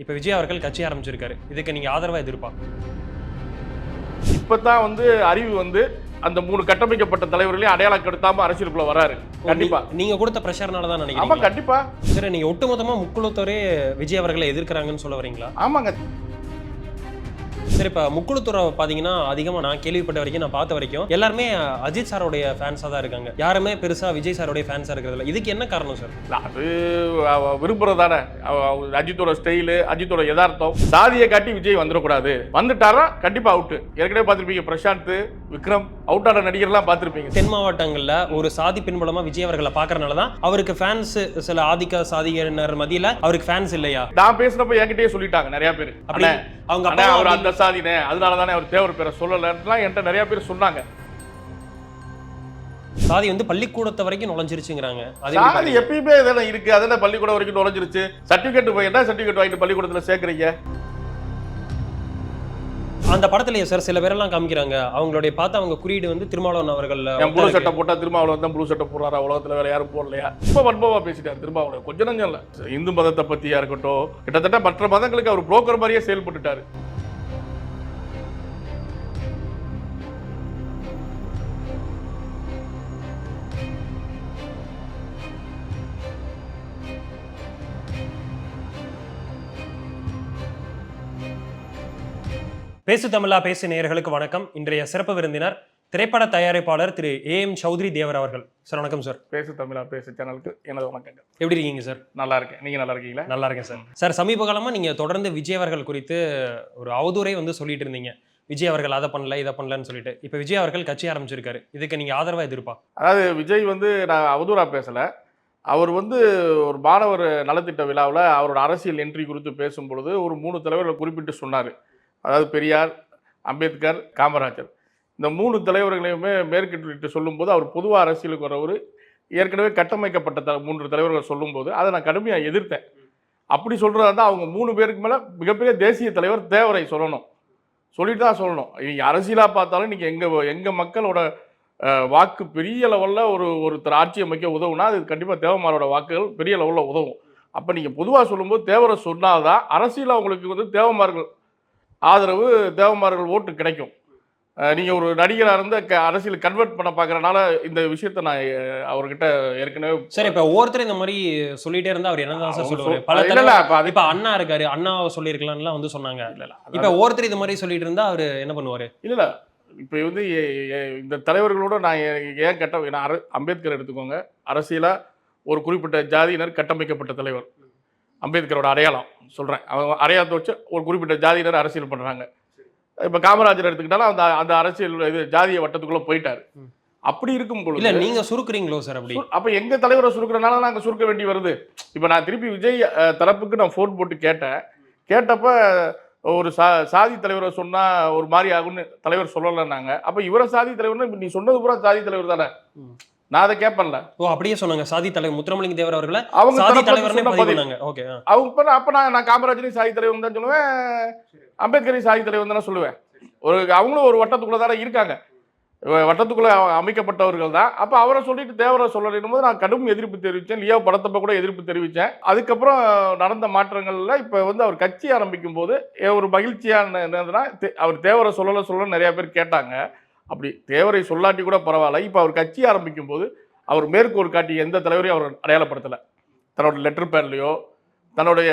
இப்போ விஜய் அவர்கள் கட்சி ஆரம்பிச்சிருக்காரு. இதுக்கு நீங்க ஆதரவா எதிர்ப்பா இப்பதான் வந்து அறிவு வந்து அந்த மூணு கட்டமைக்கப்பட்ட தலைவர்களையும் அடையாளம் கெடுத்தாம அரசியலுக்குள்ள வராரு. கண்டிப்பா. நீங்க கொடுத்த ப்ரெஷர்னால தான் ஆமா நினைக்கிறீங்க கண்டிப்பா. சரி நீங்க ஒட்டுமொத்தமா முக்குளத்தோரே விஜய் அவர்களை எதிர்க்கிறாங்கன்னு சொல்ல வரீங்களா? ஆமாங்க. சரி இப்போ முக்குளத்தூரை பார்த்தீங்கன்னா அதிகமாக நான் கேள்விப்பட்ட வரைக்கும் நான் பார்த்த வரைக்கும் எல்லாருமே அஜித் சாரோடைய ஃபேன்ஸாக தான் இருக்காங்க. யாருமே பெருசா விஜய் சாரோடைய ஃபேன்ஸாக இருக்கிறதில்ல இதுக்கு என்ன காரணம் சார் அது அவ விரும்புறது தானே. அஜித்தோட ஸ்டைலு அஜித்தோட யதார்த்தம். சாதியை காட்டி விஜய் வந்துடக்கூடாது. வந்துட்டாரா? கண்டிப்பா அவுட் ஏற்கனவே பார்த்திருப்பீங்க பிரசாந்த் விக்ரம் அவுட் ஆன நடிகர்லாம் பார்த்திருப்பீங்க. தென் மாவட்டங்களில் ஒரு சாதி பின்புலமா விஜய் அவர்களை பார்க்கறனால தான் அவருக்கு ஃபேன்ஸ் சில ஆதிக்க சாதியினர் மத்தியில அவருக்கு ஃபேன்ஸ் இல்லையா? நான் பேசினப்ப என்கிட்டயே சொல்லிட்டாங்க நிறைய பேர். அப்படி அவங்க அப்பா அவர் அந்த சாதினே. அதனால தானே அவர் தேவர் பேரை சொல்லலன்னுலாம் என்கிட்ட நிறைய பேர் சொன்னாங்க. சாதி வந்து பள்ளிக்கூடத்தை வரைக்கும் நுழைஞ்சிருச்சுங்கிறாங்க. சாதி. எப்பயுமே இதெல்லாம் இருக்கு. அதெல்லாம் பள்ளிக்கூடம் வரைக்கும் நுழைஞ்சிருச்சு? சர்டிபிகேட் போய் என்ன சர்டிபிகேட் வாங்கிட்டு பள்ளிக்கூடத்துல சேர்க்கறீங்க? அந்த படத்துலயே சார் சில பேரெல்லாம் காமிக்கிறாங்க. அவங்களுடைய பார்த்து அவங்க குறியீடு வந்து திருமாவளவன் அவர்கள் ப்ளூ சட்டை போட்டா திருமாவளவன் தான் ப்ளூ சட்டை போடுறாரா. உலகத்துல வேற யாரும் போடலையா? ரொம்ப வன்பமா பேசிட்டாரு திருமாவளவன். கொஞ்ச நஞ்சம் இல்ல. இந்து மதத்தை பத்தியா இருக்கட்டும் கிட்டத்தட்ட மற்ற மதங்களுக்கு அவர் புரோக்கர் மாதிரியே செயல்பட்டுட்டாரு. பேசு தமிழா பேசு நேயர்களுக்கு வணக்கம். இன்றைய சிறப்பு விருந்தினர் திரைப்பட தயாரிப்பாளர் திரு ஏ எம் சௌத்ரி தேவர் அவர்கள். சார் வணக்கம் சார். பேசு தமிழா பேசு சேனலுக்கு எனது வணக்கங்கள். எப்படி இருக்கீங்க சார்? நல்லா இருக்கேன். நீங்க நல்லா இருக்கீங்களா? நல்லா இருக்கேன் சார். சார் சமீப காலமா நீங்க தொடர்ந்து விஜய் அவர்கள் குறித்து ஒரு அவதூறை வந்து சொல்லிட்டு இருந்தீங்க. விஜய் அவர்கள் அதை பண்ணல இதை பண்ணலன்னு சொல்லிட்டு. இப்போ விஜய் அவர்கள் கட்சி ஆரம்பிச்சிருக்காரு. இதுக்கு நீங்க ஆதரவா எதிர்ப்பா? அதாவது விஜய் வந்து நான் அவதூறா பேசல. அவர் வந்து ஒரு மாணவர் நலத்திட்ட விழாவில் அவரோட அரசியல் என்ட்ரி குறித்து பேசும் பொழுது ஒரு மூணு தலைவர்களை குறிப்பிட்டு சொன்னார். அதாவது பெரியார் அம்பேத்கர் காமராஜர். இந்த மூணு தலைவர்களையுமே மேற்கிட்டு சொல்லும்போது அவர் பொதுவாக அரசியலுக்கு வரவர். ஏற்கனவே கட்டமைக்கப்பட்ட த மூன்று தலைவர்கள் சொல்லும்போது அதை நான் கடுமையாக எதிர்த்தேன். அப்படி சொல்கிறதா இருந்தால் அவங்க மூணு பேருக்கு மேலே மிகப்பெரிய தேசிய தலைவர் தேவரை சொல்லணும். சொல்லிட்டு தான் சொல்லணும். நீங்கள் அரசியலாக பார்த்தாலும் நீங்கள் எங்கள் எங்கள் மக்களோட வாக்கு பெரிய லெவலில் ஒரு ஒருத்தர் ஆட்சி அமைக்க உதவுனா அது கண்டிப்பாக தேவமாரோட வாக்குகள் பெரிய லெவலில் உதவும். அப்போ நீங்கள் பொதுவாக சொல்லும்போது தேவரை சொன்னாதான் அரசியல் அவங்களுக்கு வந்து தேவமார்கள் ஆதரவு தேவமார்கள் ஓட்டு கிடைக்கும். நீங்கள் ஒரு நடிகராக இருந்து க அரசியல் கன்வெர்ட் பண்ண பார்க்குறனால இந்த விஷயத்த நான் அவர்கிட்ட ஏற்கனவே சார் இப்போ ஒவ்வொருத்தர் இந்த மாதிரி சொல்லிட்டே இருந்தா அவர் என்னதான் சார் சொல்லுவாரு? சொல்- பல இல்ல, அப்ப அது- இப்ப அண்ணா இருக்காரு அண்ணாவை சொல்லியிருக்கலாம்லாம் வந்து சொன்னாங்க. இல்ல, இல்ல, இப்ப ஒவ்வொருத்தர் இது மாதிரி சொல்லிட்டு இருந்தா அவர் என்ன பண்ணுவாரு? இல்ல இல்ல. இப்போ வந்து இந்த தலைவர்களோட நான் ஏன் கட்ட அம்பேத்கர் எடுத்துக்கோங்க. அரசியலா ஒரு குறிப்பிட்ட ஜாதியினர் கட்டமைக்கப்பட்ட தலைவர். அம்பேத்கரோட அடையாளம் சொல்றேன். அவங்க அடையாளத்தை வச்சு ஒரு குறிப்பிட்ட ஜாதியினர் அரசியல் பண்றாங்க. இப்போ காமராஜர் எடுத்துக்கிட்டாலும் அந்த அந்த அரசியல் இது ஜாதிய வட்டத்துக்குள்ள போயிட்டாரு. அப்படி இருக்கும் பொழுது இல்ல நீங்க சுருக்குறீங்களோ சார் அப்படி? அப்ப எங்க தலைவரை சுருக்கிறனால நாங்க சுருக்க வேண்டி வருது. இப்ப நான் திருப்பி விஜய் தரப்புக்கு நான் ஃபோன் போட்டு கேட்டேன். கேட்டப்ப ஒரு சா சாதி தலைவரை சொன்னா ஒரு மாதிரி ஆகும்னு தலைவர் சொல்லலைன்னாங்க. அப்ப இவரை சாதி தலைவர்னா இப்ப நீ சொன்னது பூரா சாதி தலைவர் தானே. நான் அதை கேட்பேன்ல ஓ அப்படியே சொன்னாங்க. சாதி தலைவர் முத்துரமலிங்க தேவர் அவர்களை அவங்க சாதி. பண்ணாங்க. ஓகே அவங்க நான் அப்ப நான் நான் காமராஜரையும் சாதி தலைவர் தான் சொல்லுவேன். அம்பேத்கரையும் சாதி தலைவர் தானே சொல்லுவேன். ஒரு அவங்களும் ஒரு வட்டத்துக்குள்ள தானே இருக்காங்க. வட்டத்துக்குள்ள அமைக்கப்பட்டவர்கள் தான். அப்ப அவரை சொல்லிட்டு தேவரை சொல்லணும் போது நான் கடும் எதிர்ப்பு தெரிவித்தேன். லியோ படத்தப்ப கூட எதிர்ப்பு தெரிவித்தேன். அதுக்கப்புறம் நடந்த மாற்றங்கள்ல இப்ப வந்து அவர் கட்சி ஆரம்பிக்கும் போது ஒரு மகிழ்ச்சியான என்னதுன்னா அவர் தேவரை சொல்லல சொல்லல நிறைய பேர் கேட்டாங்க. அப்படி தேவரை சொல்லாட்டி கூட பரவாயில்ல. இப்ப அவர் கட்சி ஆரம்பிக்கும் போது அவர் மேற்கோள் காட்டி எந்த தலைவரையும் அவர் அடையாளப்படுத்தல. தன்னோட லெட்டர் பேர்லையோ தன்னுடைய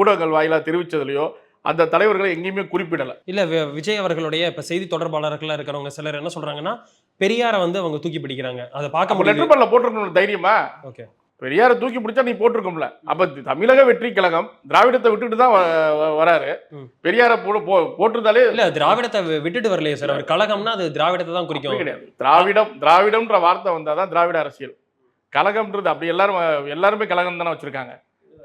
ஊடகங்கள் வாயிலாக தெரிவிச்சதுலையோ அந்த தலைவர்களை எங்கேயுமே குறிப்பிடலை. இல்ல விஜய் அவர்களுடைய இப்ப செய்தி தொடர்பாளர்களா இருக்கிறவங்க சிலர் என்ன சொல்றாங்கன்னா பெரியாரை வந்து அவங்க தூக்கி பிடிக்கிறாங்க. அதை பார்க்க முடியுது. லெட்டர் பேர்ல போட்டிருக்கணும் தைரியமா? ஓகே. பெரியாரை தூக்கி பிடிச்சா நீ போட்டிருக்கோம்ல. அப்ப தமிழக வெற்றி கழகம் திராவிடத்தை விட்டுட்டு தான் வராரு. பெரியாரை போட்டிருந்தாலே இல்ல திராவிடத்தை விட்டுட்டு வரலையே சார். அவர் கழகம்னா அது திராவிடத்தை தான் குறிக்கும். கிடையாது. திராவிடம் திராவிடம்ன்ற வார்த்தை வந்தாதான் திராவிட அரசியல். கழகம்ன்றது அப்படி எல்லாரும் எல்லாருமே கழகம் தானே வச்சிருக்காங்க.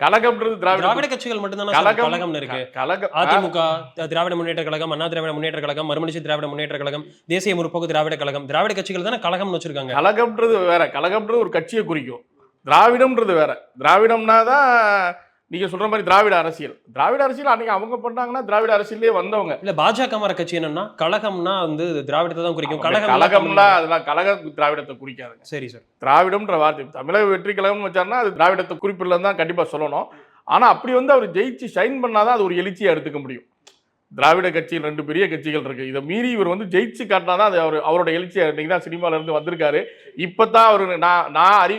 கழகம்ன்றது திராவிட திராவிட கட்சிகள் மட்டும்தானே கழகம் கழகம்னு இருக்கு. கழகம் அதிமுக திராவிட முன்னேற்ற கழகம் அண்ணா திராவிட முன்னேற்ற கழகம் மறுமலர்ச்சி திராவிட முன்னேற்ற கழகம் தேசிய முற்போக்கு திராவிட கழகம் திராவிட கட்சிகள் தானே கழகம்னு வச்சிருக்காங்க. கழகம்ன்றது வேற. கழகம்ன்றது ஒரு கட்சியை குறிக்கும். திராவிடம்ன்றது வேற. திராவிடம்னா தான் நீங்க சொல்ற மாதிரி திராவிட அரசியல். திராவிட அரசியல் அன்னைக்கு அவங்க பண்ணாங்கன்னா திராவிட அரசியலே வந்தவங்க. இல்ல பாஜக மர கட்சி என்னன்னா கழகம்னா வந்து திராவிடத்தை தான் குறிக்கும். கழகம் கழகம்லாம் அதெல்லாம் கழக திராவிடத்தை குறிக்காதுங்க. சரி சார். திராவிடம்ன்ற வார்த்தை தமிழக வெற்றி கழகம்னு வச்சாருன்னா அது திராவிடத்தை குறிப்பிடலன்னு தான் கண்டிப்பா சொல்லணும். ஆனா அப்படி வந்து அவர் ஜெயிச்சு ஷைன் பண்ணாதான் அது ஒரு எழுச்சியா எடுத்துக்க முடியும். திராவிட கட்சியில் ரெண்டு பெரிய கட்சிகள் இருக்கு. இதை மீறி இவர் வந்து ஜெயிச்சு காட்டினாதான் அது அவர் அவரோட எழுச்சியா இன்னைக்கு தான் சினிமால இருந்து வந்திருக்காரு. இப்பதான் அவர் நான் நான் அறி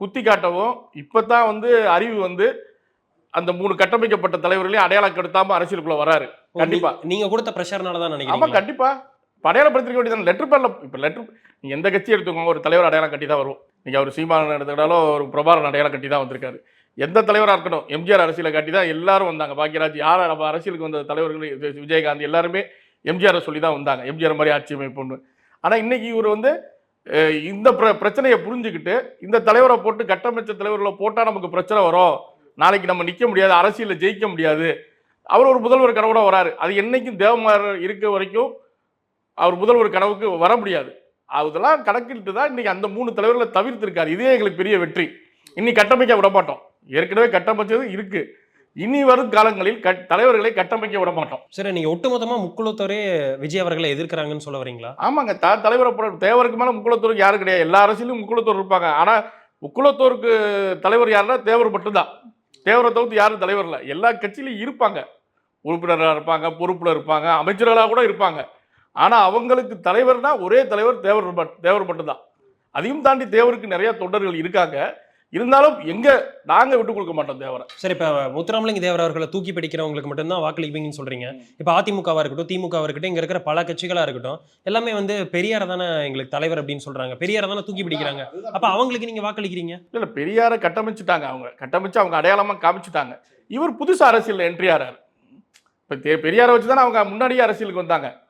குத்தி காட்டவும் இப்பதான் வந்து அறிவு வந்து அந்த மூணு கட்டமைக்கப்பட்ட தலைவர்களையும் அடையாளம் கெடுத்தாம அரசியலுக்குள்ள வராரு. கண்டிப்பா. நீங்க கொடுத்த பிரஷர்னால தான் ஆமா நினைக்கிறீங்க கண்டிப்பா. இப்ப அடையாளப்படுத்திக்க வேண்டியது லெட்டர் பேர்ல இப்ப லெட்டர் நீங்க எந்த கட்சி எடுத்துக்கோங்க ஒரு தலைவர் அடையாளம் கட்டி தான் வரும். நீங்க அவர் சீமானன் எடுத்துக்கிட்டாலும் ஒரு பிரபாரன் அடையாளம் கட்டி தான் வந்திருக்காரு. எந்த தலைவரா இருக்கட்டும் எம்ஜிஆர் அரசியலை கட்டி தான் எல்லாரும் வந்தாங்க. பாக்கியராஜ் யார் நம்ம அரசியலுக்கு வந்த தலைவர்கள் விஜயகாந்த் எல்லாருமே எம்ஜிஆரை சொல்லி தான் வந்தாங்க. எம்ஜிஆர் மாதிரி ஆட்சி அமைப்புன்னு. ஆனா இன்னைக்கு இவர் வந்து இந்த பிர பிரச்சனையை புரிஞ்சுக்கிட்டு இந்த தலைவரை போட்டு கட்டமைச்ச தலைவர்களை போட்டால் நமக்கு பிரச்சனை வரும். நாளைக்கு நம்ம நிற்க முடியாது அரசியலில் ஜெயிக்க முடியாது. அவர் ஒரு முதல்வர் கனவோட வராரு. அது என்னைக்கும் தேவமார் இருக்க வரைக்கும் அவர் முதல்வர் கனவுக்கு வர முடியாது. அதெல்லாம் கணக்கிட்டு தான் இன்னைக்கு அந்த மூணு தலைவர்களை தவிர்த்திருக்காரு. இதே எங்களுக்கு பெரிய வெற்றி. இனி கட்டமைக்க விட மாட்டோம். ஏற்கனவே கட்டமைச்சது இருக்குது இனி வரும் காலங்களில் தலைவர்களை கட்டமைக்க விட மாட்டோம் சரி நீங்க ஒட்டுமொத்தமா முக்குளத்தோரே விஜய் அவர்களை எதிர்க்கிறாங்கன்னு சொல்ல வரீங்களா? ஆமாங்க த தலைவரை தேவருக்கு மேல முக்குளத்தூருக்கு யாரும் கிடையாது. எல்லா அரசியலும் முக்குளத்தூர் இருப்பாங்க. ஆனா முக்குளத்தூருக்கு தலைவர் யாருன்னா தேவர் மட்டும்தான். தேவரை தவிர்த்து யாரும் தலைவர் இல்லை. எல்லா கட்சியிலும் இருப்பாங்க. உறுப்பினராக இருப்பாங்க பொறுப்புல இருப்பாங்க அமைச்சர்களாக கூட இருப்பாங்க. ஆனா அவங்களுக்கு தலைவர்னா ஒரே தலைவர் தேவர் தேவர் மட்டும்தான். அதையும் தாண்டி தேவருக்கு நிறைய தொண்டர்கள் இருக்காங்க. இருந்தாலும் எங்க நாங்க விட்டு கொடுக்க மாட்டோம் தேவரை. சரி இப்ப முத்துராமலிங்க தேவர் அவர்களை தூக்கி பிடிக்கிறவங்களுக்கு மட்டும்தான் வாக்களிப்பீங்கன்னு சொல்றீங்க. இப்ப அதிமுகவா இருக்கட்டும் திமுகவா இருக்கட்டும் இங்க இருக்கிற பல கட்சிகளா இருக்கட்டும் எல்லாமே வந்து பெரியார தானே எங்களுக்கு தலைவர் அப்படின்னு சொல்றாங்க. பெரியார தானே தூக்கி பிடிக்கிறாங்க. அப்ப அவங்களுக்கு நீங்க வாக்களிக்கிறீங்க? இல்ல இல்ல பெரியாரை கட்டமைச்சிட்டாங்க அவங்க. கட்டமைச்சு அவங்க அடையாளமா காமிச்சிட்டாங்க. இவர் புதுசு அரசியல் என்ட்ரி ஆறாரு. இப்ப தே- பெரியாரை வச்சு தானே அவங்க முன்னாடியே அரசியலுக்கு வந்தாங்க.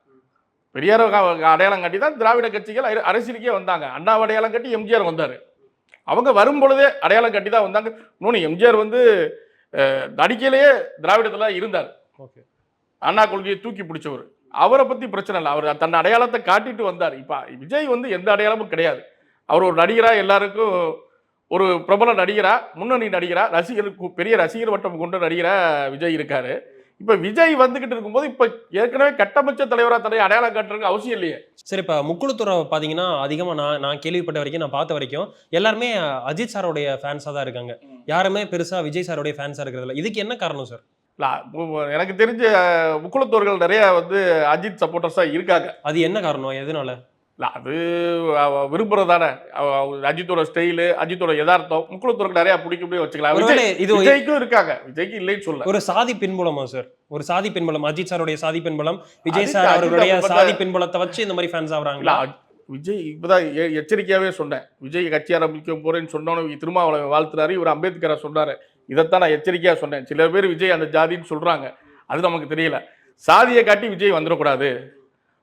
பெரியாரை அடையாளம் கட்டி தான் திராவிட கட்சிகள் அர- அரசியலுக்கே வந்தாங்க. அண்ணாவை அடையாளம் கட்டி எம்ஜிஆர் வந்தாரு. அவங்க வரும் பொழுதே அடையாளம் கட்டி தான் வந்தாங்க. இன்னொன்று எம்ஜிஆர் வந்து நடிக்கையிலேயே திராவிடத்துல இருந்தார். ஓகே. அண்ணா கொள்கையை தூக்கி பிடிச்சவர். அவரை பத்தி பிரச்சனை இல்லை. அவர் தன் அடையாளத்தை காட்டிட்டு வந்தார். இப்ப விஜய் வந்து எந்த அடையாளமும் கிடையாது. அவர் ஒரு நடிகரா எல்லாருக்கும் ஒரு பிரபல நடிகரா முன்னணி நடிகரா ரசிகர் கு- பெரிய ரசிகர் வட்டம் கொண்ட நடிகரா விஜய் இருக்காரு. இப்ப விஜய் வந்துகிட்டு இருக்கும்போது இப்ப ஏற்கனவே கட்டமைச்ச தலைவரா தன்னை அடையாளம் காட்டுறதுக்கு அவசியம் இல்லையே. சரி இப்ப முக்குளத்தூரை பாத்தீங்கன்னா அதிகமா நான் நான் கேள்விப்பட்ட வரைக்கும் நான் பார்த்த வரைக்கும் எல்லாருமே அஜித் சாரோடைய ஃபேன்ஸா தான் இருக்காங்க. யாருமே பெருசா விஜய் சாரோடைய ஃபேன்ஸா இருக்கிறது இல்ல இதுக்கு என்ன காரணம் சார் எனக்கு தெரிஞ்ச முக்குளத்தோர்கள் நிறைய வந்து அஜித் சப்போர்ட்டர்ஸா இருக்காங்க. அது என்ன காரணம்? எதனால? இல்ல அது விரும்புறது தானே அஜித்தோட ஸ்டைலு அஜித்தோட யதார்த்தம் முக்குளத்தோருக்கு நிறைய பிடிக்கும் வச்சுக்கலாம். விஜய் ஒருவேளை இது விஜய்க்கும் இருக்காங்க. விஜய்க்கு இல்லைன்னு சொல்ல ஒரு சாதி பின்புலமா சார் ஒரு சாதி பின்புலம் அஜித் சாருடைய சாதி பின்புலம் விஜய் சார் அவருடைய சாதி பின்புலத்தை வச்சு இந்த மாதிரி ஃபேன்ஸ் ஆகுறாங்களா? விஜய் இப்பதான் எ- எச்சரிக்கையாவே சொன்னேன். விஜய் கட்சி ஆரம்பிக்க போறேன்னு சொன்னோன்னு திருமாவளவன் வாழ்த்துறாரு. இவர் அம்பேத்கரை சொன்னாரு. இதைத்தான் நான் எச்சரிக்கையா சொன்னேன். சில பேர் விஜய் அந்த ஜாதின்னு சொல்றாங்க. அது நமக்கு தெரியல. சாதியை காட்டி விஜய் வந்துடக்கூடாது.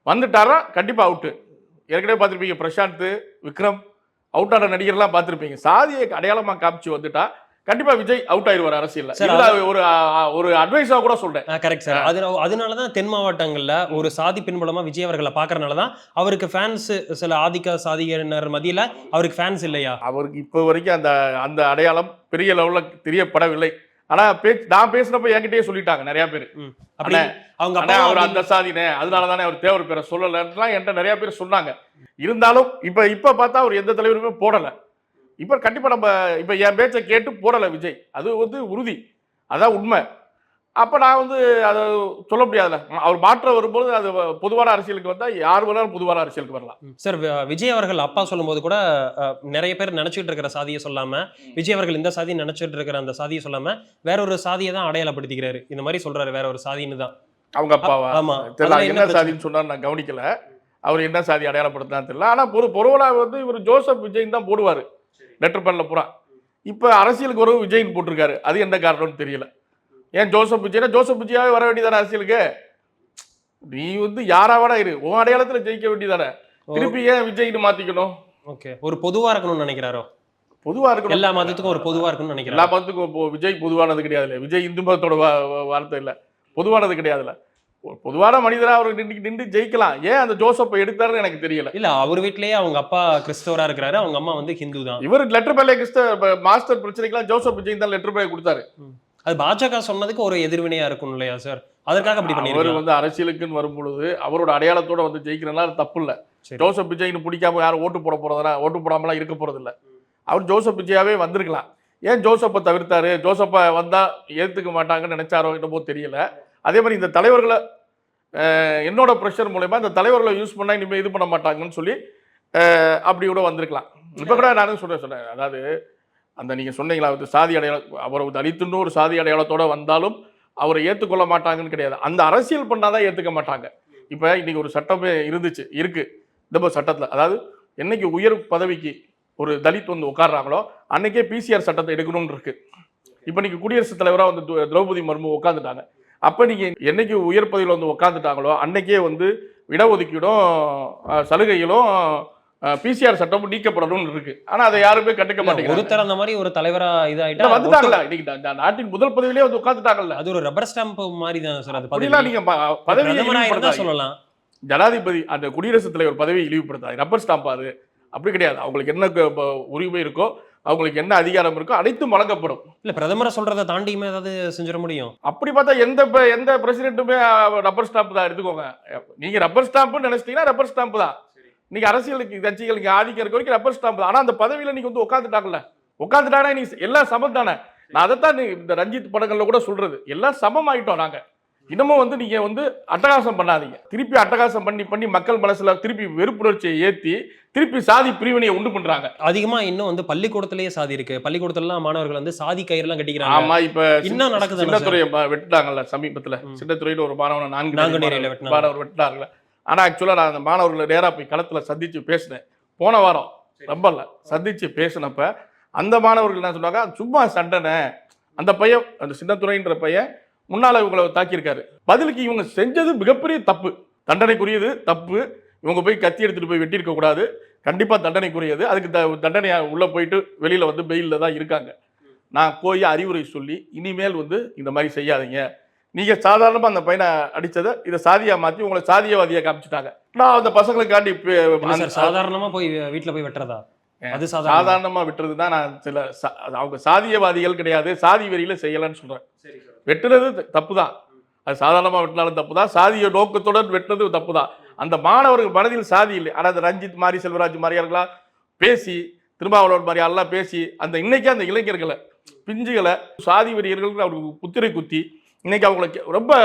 வந்துட்டாரா? கண்டிப்பா அவுட்டு ஏற்கனவே பார்த்திருப்பீங்க பிரசாந்த் விக்ரம் அவுட் ஆன நடிகர்லாம் பார்த்திருப்பீங்க. சாதியை அடையாளமா காமிச்சு வந்துட்டா கண்டிப்பா விஜய் அவுட் ஆயிடுவார் அரசியல்ல. ஒரு ஒரு அட்வைஸா கூட சொல்றேன். Correct sir. அது அதனால தான் தென் மாவட்டங்கள்ல ஒரு சாதி பின்புலமா விஜய் அவர்களை பார்க்கறனால தான் அவருக்கு ஃபேன்ஸ் சில ஆதிக்க சாதியினர் மத்தியில அவருக்கு ஃபேன்ஸ் இல்லையா? அவருக்கு இப்போ வரைக்கும் அந்த அந்த அடையாளம் பெரிய லெவலில் தெரியப்படவில்லை. ஆனா பேச்சு நான் பேசுனப்ப என்கிட்டயே சொல்லிட்டாங்க நிறைய பேர். அவங்க அப்பா அவர் அந்த சாதினே அதனால தானே அவர் தேவர் பேரை சொல்லலன்னுலாம் என்கிட்ட நிறைய பேர் சொன்னாங்க. இருந்தாலும் இப்ப இப்ப பார்த்தா அவர் எந்த தலைவருமே போடல. இப்ப கண்டிப்பா நம்ம இப்ப என் பேச்சை கேட்டு போடல விஜய். அது வந்து உறுதி. அதான் உண்மை. அப்ப நான் வந்து அதை சொல்ல முடியாதுல்ல. அவர் மாற்றம் வரும்போது அது பொதுவான அரசியலுக்கு வந்தா யார் வேணாலும் பொதுவான அரசியலுக்கு வரலாம். சார் விஜய் அவர்கள் அப்பா சொல்லும்போது கூட நிறைய பேர் நினைச்சிட்டு இருக்கிற சாதியை சொல்லாம விஜய் அவர்கள் இந்த சாதி நினைச்சிட்டு இருக்கிற அந்த சாதியை சொல்லாம வேற ஒரு சாதியை தான் அடையாளப்படுத்திக்கிறாரு. இந்த மாதிரி சொல்றாரு வேற ஒரு சாதின்னு தான். அவங்க அப்பாவா? ஆமா. தெரியல அதெல்லாம் என்ன? சாதின்னு சொன்னார் நான் கவனிக்கல. அவர் என்ன சாதி அடையாளப்படுத்தினா தெரியல. ஆனா ஒரு பொருவலா வந்து இவர் ஜோசப் விஜய் தான் போடுவாரு. லெட்டர் பேன்ல பூரா. இப்ப அரசியலுக்கு வரவு விஜய்னு போட்டிருக்காரு. அது என்ன காரணம்னு தெரியல. ஏன் ஜோசப் விஜய்னா ஜோசப் விஜயாவே வர வேண்டியதானே அரசியலுக்கு? நீ வந்து யாரா வேணா இரு. உன் அடையாளத்துல ஜெயிக்க வேண்டியதானே. திருப்பி ஏன் விஜய்னு மாத்திக்கணும்? ஓகே. ஒரு பொதுவா இருக்கணும்னு நினைக்கிறாரோ? பொதுவா இருக்கணும். எல்லா மதத்துக்கும் ஒரு பொதுவா இருக்கணும்னு எல்லா நினைக்கிறாரு மதத்துக்கும் விஜய் பொதுவானது கிடையாதுல்ல. விஜய் இந்து மதத்தோட வார்த்தை இல்ல. பொதுவானது கிடையாதுல்ல. ஒரு பொதுவான மனிதரா அவர் நின்று நின்று ஜெயிக்கலாம். ஏன் அந்த ஜோசப்பை எடுத்தாருன்னு எனக்கு தெரியல. இல்ல அவர் வீட்லயே அவங்க அப்பா கிறிஸ்தவரா இருக்கிறாரு. அவங்க அம்மா வந்து ஹிந்து தான். இவர் லெட்டர் பேலே கிறிஸ்த மாஸ்டர் பிரச்சனைக்கெல்லாம் ஜோசப் விஜய் தான் லெட்டர் பேலே கொடுத்தாரு. அது பாஜக சொன்னதுக்கு ஒரு எதிர்வினையா இருக்கும் இல்லையா சார்? அதற்காக அப்படி அவர் பண்ணிருக்காரு வந்து அரசியலுக்குன்னு வரும்பொழுது அவரோட அடையாளத்தோட வந்து ஜெயிக்கிறனால தப்பு இல்ல. ஜோசப் விஜய்னு பிடிக்காம யாரும் ஓட்டு போட போறதுனா ஓட்டு போடாமலாம் இருக்க போறது இல்ல அவர் ஜோசப் விஜயாவே வந்திருக்கலாம். ஏன் ஜோசப்பை தவிர்த்தாரு? ஜோசப்பை வந்தா ஏத்துக்க மாட்டாங்கன்னு நினைச்சாரோ என்னமோ தெரியல. அதே மாதிரி இந்த தலைவர்களை என்னோட ப்ரெஷர் மூலயமா இந்த தலைவர்களை யூஸ் பண்ணா இனிமேல் இது பண்ண மாட்டாங்கன்னு சொல்லி அப்படி கூட வந்திருக்கலாம். இப்போ கூட நானும் சொல்றேன் சொன்னேன் அதாவது அந்த நீங்கள் சொன்னீங்களா சாதி அடையாளம் அவர் தலித்துன்னு ஒரு சாதி அடையாளத்தோட வந்தாலும் அவரை ஏற்றுக்கொள்ள மாட்டாங்கன்னு கிடையாது. அந்த அரசியல் பண்ணாதான் ஏற்றுக்க மாட்டாங்க. இப்போ இன்றைக்கி ஒரு சட்டமே இருந்துச்சு இருக்குது இந்த சட்டத்தில் அதாவது என்னைக்கு உயர் பதவிக்கு ஒரு தலித் வந்து உட்கார்றாங்களோ அன்னைக்கே பிசிஆர் சட்டத்தை எடுக்கணும்னு இருக்கு. இப்போ நீங்க குடியரசுத் தலைவராக வந்து திரௌபதி மர்மு உட்காந்துட்டாங்க அப்போ நீங்கள் என்னைக்கு உயர் பதவியில் வந்து உட்காந்துட்டாங்களோ அன்னைக்கே வந்து இடஒதுக்கீடும் சலுகைகளும் பிசிஆர் சட்டமும் நீக்கப்படணும்னு இருக்கு. ஆனா அதை யாருமே கண்டுக்க மாட்டேங்கிறாங்க. ஒருத்தர் அந்த மாதிரி ஒரு தலைவரா இதாயிட்டா வந்துட்டாங்களா இன்னைக்கு நாட்டின் முதல் பதவியிலே வந்து உட்காந்துட்டாங்கல்ல அது ஒரு ரப்பர் ஸ்டாம்ப் மாதிரி தான் சார் அது பதவி. அப்படிலாம் நீங்க ப- பதவியை பிரதமரா இருந்தா இழிவுபடுத்தாதீங்க. சொல்லலாம். ஜனாதிபதி அந்த குடியரசுத் தலைவர் பதவியை இழிவுபடுத்தாது ரப்பர் ஸ்டாம்ப் அது. அப்படி கிடையாது. அவங்களுக்கு என்ன உரிமை இருக்கோ அவங்களுக்கு என்ன அதிகாரம் இருக்கோ அனைத்தும் வழங்கப்படும். இல்ல பிரதமரை சொல்றதை தாண்டியுமே ஏதாவது செஞ்சிட முடியும். அப்படி பார்த்தா எந்த எந்த பிரசிடென்ட்டுமே ரப்பர் ஸ்டாம்ப் தான். எடுத்துக்கோங்க. நீங்க ரப்பர் ஸ்டாம்ப்னு நினைச்சிட்டீங்கன்னா ரப்பர் ஸ்டாம்ப் தான். நீங்க அரசியலுக்கு கட்சிகளுக்கு ஆதிக்கம் இருக்க வரைக்கும் ரப்பர் ஸ்டாம்ப் தான். ஆனா அந்த பதவியில நீங்க வந்து உட்காந்துட்டாங்கல்ல உட்காந்துட்டாங்கன்னா நீ எல்லாம் சமம் தானே. நான் அதைத்தான் நீ இந்த ரஞ்சித் படங்கள்ல கூட சொல்றது. எல்லாம் சமம் ஆயிட்டோம் நாங்க. இன்னமும் வந்து நீங்க வந்து அட்டகாசம் பண்ணாதீங்க. திருப்பி அட்டகாசம் பண்ணி பண்ணி மக்கள் மனசுல திருப்பி வெறுப்புணர்ச்சியை ஏத்தி திருப்பி சாதி பிரிவினையை உண்டு பண்றாங்க. அதிகமா இன்னும் வந்து பள்ளிக்கூடத்திலேயே சாதி இருக்கு. பள்ளிக்கூடத்துலலாம் மாணவர்கள் வந்து சாதி கயிறுலாம் கட்டிக்கிறாங்க. ஆமா இப்ப இன்னும் நடக்குது? சின்னத்துறையை வெட்டினாங்கல்ல சமீபத்துல. சின்னத்துறையில ஒரு மாணவனை நான்கு நாங்குநேரியில மாணவர் வெட்டினாங்க. மாணவர் வெட்டினாங்கல்ல ஆனா ஆக்சுவலா நான் அந்த மாணவர்களை நேரா போய் களத்துல சந்திச்சு பேசினேன். போன வாரம் ரொம்ப இல்ல சந்திச்சு பேசினப்ப அந்த மாணவர்கள் என்ன சொன்னாங்க "அது சும்மா சண்டனை அந்த பையன் அந்த சின்னத்துறைன்ற பையன் முன்னால இவங்களை தாக்கியிருக்காரு. பதிலுக்கு இவங்க செஞ்சது மிகப்பெரிய தப்பு. தண்டனைக்குரியது தப்பு. இவங்க போய் கத்தி எடுத்துட்டு போய் வெட்டியிருக்க கூடாது. கண்டிப்பா தண்டனைக்குரியது. அதுக்கு த- தண்டனை உள்ள போயிட்டு வெளியில வந்து பெயில்ல தான் இருக்காங்க. நான் போய் அறிவுரை சொல்லி இனிமேல் வந்து இந்த மாதிரி செய்யாதீங்க. நீங்க சாதாரணமா அந்த பையனை அடிச்சதை இதை சாதியா மாத்தி உங்களை சாதியவாதியா காமிச்சிட்டாங்க. நான் அந்த பசங்களுக்காண்டி இப்ப இல்ல அந்த- சார் சாதாரணமா போய் வீட்ல போய் வெட்டுறதா? அது சாதாரண சாதாரணமா விட்டுறது தான் நான் சில சா- அவங்க சாதியவாதிகள் கிடையாது சாதி வெறியில செய்யலன்னு சொல்றேன். வெட்டுறது தப்பு தான். அது சாதாரணமா வெட்டினாலும் தப்பு தான் சாதிய நோக்கத்துடன் வெட்டுறது தப்பு தான். அந்த மாணவர்கள் மனதில் சாதி இல்லை. ஆனால் அந்த ரஞ்சித் மாரி செல்வராஜ் மாதிரியார்களா பேசி திருமாவளவன் மாதிரி ஆள்லாம் பேசி அந்த இன்னைக்கு அந்த இளைஞர்களை பிஞ்சுகளை சாதி வெறியர்களுக்கு அவருக்கு புத்திரை குத்தி இன்றைக்கி அவங்களுக்கு ரொம்ப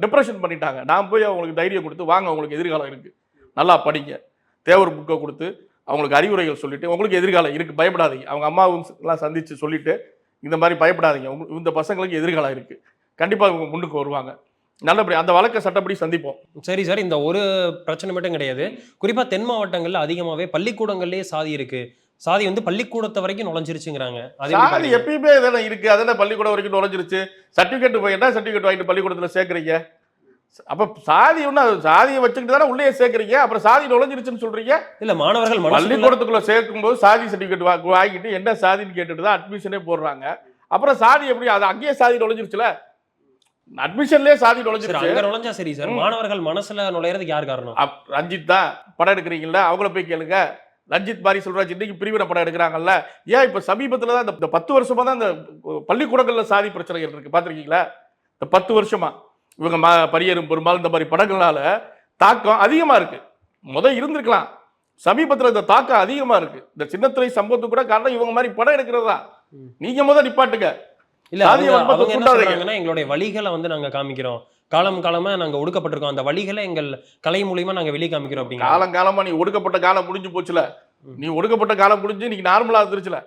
டிப்ரெஷன் பண்ணிட்டாங்க. நான் போய் அவங்களுக்கு தைரியம் கொடுத்து வாங்க அவங்களுக்கு எதிர்காலம் இருக்குது நல்லா படிங்க. தேவர் புக்கை கொடுத்து அவங்களுக்கு அறிவுரைகள் சொல்லிவிட்டு உங்களுக்கு எதிர்காலம் இருக்குது பயப்படாதீங்க. அவங்க அம்மாவும் எல்லாம் சந்தித்து சொல்லிவிட்டு இந்த மாதிரி பயப்படாதீங்க. உங்க- இந்த பசங்களுக்கு எதிர்காலம் இருக்குது கண்டிப்பாக இவங்க முன்னுக்கு வருவாங்க. நல்லபடி அந்த வழக்கை சட்டப்படி சந்திப்போம். சரி சார் இந்த ஒரு பிரச்சனை மட்டும் கிடையாது. குறிப்பாக தென் மாவட்டங்களில் அதிகமாகவே பள்ளிக்கூடங்கள்லேயே சாதி இருக்கு. சாதி வந்து பள்ளிக்கூடத்தை வரைக்கும் நுழைஞ்சிருச்சுங்கிறாங்க. சாதி? எப்பயுமே தானே இருக்கு. அதெல்லாம் பள்ளிக்கூடம் வரைக்கும் நுழைஞ்சிருச்சு? சர்டிஃபிகேட் போய் என்ன சர்டிஃபிகேட் வாங்கிட்டு பள்ளிக்கூடத்துல சேர்க்குறீங்க? அப்ப சாதி ஒன்று சாதியை வச்சுக்கிட்டு தானே உள்ளே சேர்க்குறீங்க. அப்புறம் சாதி நுழைஞ்சிருச்சுன்னு சொல்றீங்க. இல்ல மாணவர்கள் பள்ளிக்கூடத்துக்குள்ள சேர்க்கும்போது சாதி சர்டிஃபிகேட் வாங்கிட்டு என்ன சாதின்னு கேட்டுட்டு தான் அட்மிஷனே போடுறாங்க. அப்புறம் சாதி எப்படி அது அங்கேயே சாதி நுழைஞ்சிருச்சுல? அட்மிஷன்லயே சாதி சரி நுழைஞ்சிருச்சு. நுழைஞ்சா சரி சார். மாணவர்கள் மனசுல நுழையறதுக்கு யார் காரணம்? ரஞ்சித் தான் படம் எடுக்கிறீங்களா அவங்கள போய் கேளுங்க. ரஞ்சித் பாரி சொல்றாச்சு இன்னைக்கு பிரிவினை படம் எடுக்கிறாங்கல்ல. ஏன் இப்ப சமீபத்துல தான் இந்த- பத்து வருஷமா தான் இந்த பள்ளிக்கூடங்கள்ல சாதி பிரச்சனைகள் இருக்கு பாத்திருக்கீங்களா இந்த பத்து வருஷமா. இவங்க ம பரியரும் பெரும்பாலும் இந்த மாதிரி படங்களால தாக்கம் அதிகமா இருக்கு. முத இருந்திருக்கலாம். சமீபத்துல இந்த தாக்கம் அதிகமா இருக்கு. இந்த சின்னத்துறை சம்பவத்துக்கு கூட காரணம் இவங்க மாதிரி படம் எடுக்கிறது தான். நீங்க முத நிப்பாட்டுங்க. இல்ல எங்களுடைய வழிகளை வந்து நாங்க காமிக்கிறோம். காலம் காலமா நாங்க ஒடுக்கப்பட்டிருக்கோம். அந்த வழிகளை எங்கள் கலை மூலியமா நாங்க வெளியே காமிக்கிறோம் அப்படிங்க காலம் காலமா நீ ஒடுக்கப்பட்ட காலம் முடிஞ்சு போச்சுல. நீ ஒடுக்கப்பட்ட காலம் முடிஞ்சு இன்னைக்கு நார்மலா இருந்துருச்சுல